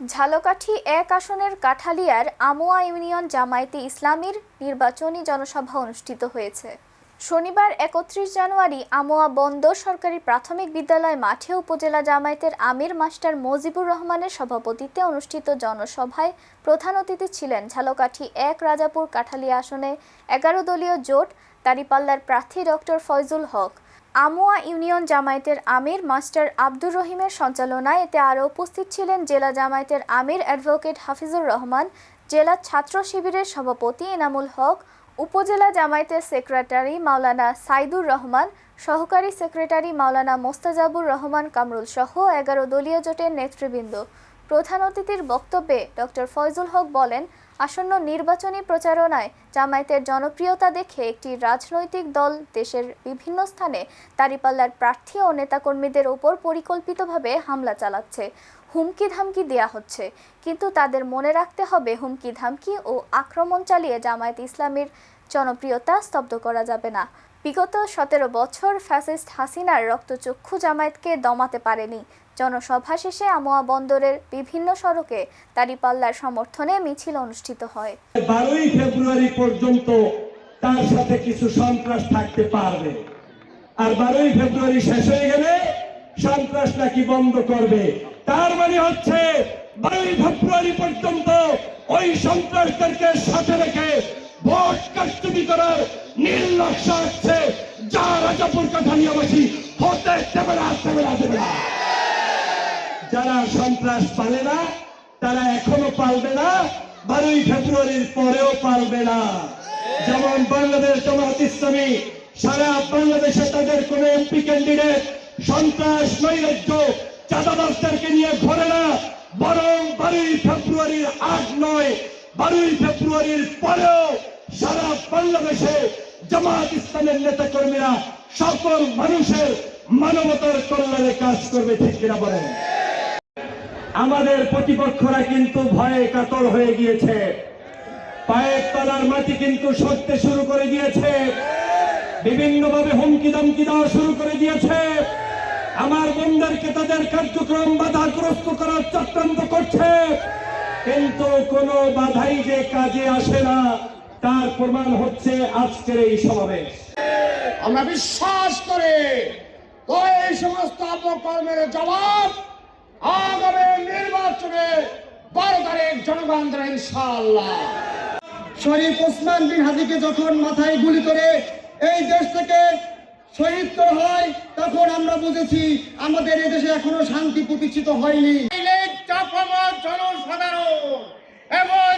ঝালকাঠি এক আসনের কাঠালিয়ার আমোয়া ইউনিয়ন জামায়াতে ইসলামীর নির্বাচনী জনসভা অনুষ্ঠিত হয়েছে। শনিবার একত্রিশ জানুয়ারি আমোয়া বন্দর সরকারি প্রাথমিক বিদ্যালয় মাঠে উপজেলা জামায়াতের আমির মাস্টার মজিবুর রহমানের সভাপতিত্বে অনুষ্ঠিত জনসভায় প্রধান অতিথি ছিলেন ঝালকাঠি এক রাজাপুর কাঠালিয়া আসনে এগারো দলীয় জোট, দাঁড়িপাল্লার প্রার্থী ডক্টর ফয়জুল হক। আমুয়া ইউনিয়ন জামায়াতের আমির মাস্টার আব্দুর রহিমের সঞ্চালনায় এতে আরও উপস্থিত ছিলেন জেলা জামায়াতের আমির অ্যাডভোকেট হাফিজুর রহমান, জেলা ছাত্র শিবিরের সভাপতি এনামুল হক, উপজেলা জামায়াতের সেক্রেটারি মাওলানা সাইদুর রহমান, সহকারী সেক্রেটারি মাওলানা মোস্তাজাবুর রহমান কামরুল সহ এগারো দলীয় জোটের নেতৃবৃন্দ। প্রধান অতিথির বক্তব্যে ডক্টর ফয়জুল হক বলেন, আসন্ন নির্বাচনী প্রচারণায় জামায়াতের জনপ্রিয়তা দেখে একটি রাজনৈতিক দল দেশের বিভিন্ন স্থানে দাঁড়িপাল্লার প্রার্থী ও নেতাকর্মীদের ওপর পরিকল্পিতভাবে হামলা চালাচ্ছে। হুমকি ধামকি দেয়া হচ্ছে, কিন্তু তাদের মনে রাখতে হবে হুমকি ধামকি ও আক্রমণ চালিয়ে জামায়াত ইসলামীর জনপ্রিয়তা স্তব্ধ করা যাবে না। বিগত সতেরো বছর ফ্যাসিস্ট হাসিনার রক্তচক্ষু জামায়াতকে দমাতে পারেনি জনসভা শেষে আমোয়া বন্দরের বিভিন্ন সড়কে দাঁড়িপাল্লার সমর্থনে মিছিল অনুষ্ঠিত হয়। বারোই ফেব্রুয়ারি পর্যন্ত তার সাথে কিছু সন্ত্রাস থাকতে পারবে। আর বারোই ফেব্রুয়ারি শেষ হয়ে গেলে সন্ত্রাস নাকি বন্ধ করবে। তার মানে হচ্ছে বারোই ফেব্রুয়ারি পর্যন্ত ওই সন্ত্রাসদেরকে সাথে রেখে ভোট কারচুপি করার নীল নকশা হচ্ছে। যা রাজাপুর কাঠালিয়াবাসী হতে দেবে না দেবে না দেবে না। যারা সন্ত্রাস পালে না, তারা এখনও পালবে না, বারোই ফেব্রুয়ারির পরেও পালবে না। যেমন বাংলাদেশ জামাত ইসলামী, সারা বাংলাদেশে তাদের কোন এমপি ক্যান্ডিডেট সন্ত্রাস, নৈরাজ্য চাঁদাবাসদেরকে নিয়ে ঘরে না, বরং বারোই ফেব্রুয়ারির আগ নয়, বারোই ফেব্রুয়ারির পরেও সারা বাংলাদেশে জামাত ইসলামের নেতা কর্মীরা সকল মানুষের মানবতার কল্যাণে কাজ করবে, ঠিক কিনা বলেন? আমাদের প্রতিপক্ষরা কিন্তু ভয়ে কাতর হয়ে গিয়েছে। পায়ের তলার মাটি কিন্তু সরতে শুরু করে দিয়েছে। বিভিন্ন ভাবে হুমকি দমকি দেওয়া শুরু করে দিয়েছে। আমার বন্ধুদেরকে তাদের কার্যক্রম বাধাগ্রস্ত করার চক্রান্ত করছে। কিন্তু কোনো বাধাই যে কাজে আসে না, তার প্রমাণ হচ্ছে আজকের এই সমাবেশ। আমরা বিশ্বাস করে তো এই সমস্ত অপকর্মের জবাব আগামী নির্বাচনে বারো তারিখ শরীফ ওসমান বিন হাদিকে যখন মাথায় গুলি করে এই দেশ থেকে শহীদ হয়, তখন আমরা বুঝেছি আমাদের এদেশে এখনও শান্তি প্রতিষ্ঠিত হয়নি। জনসাধারণ, এমন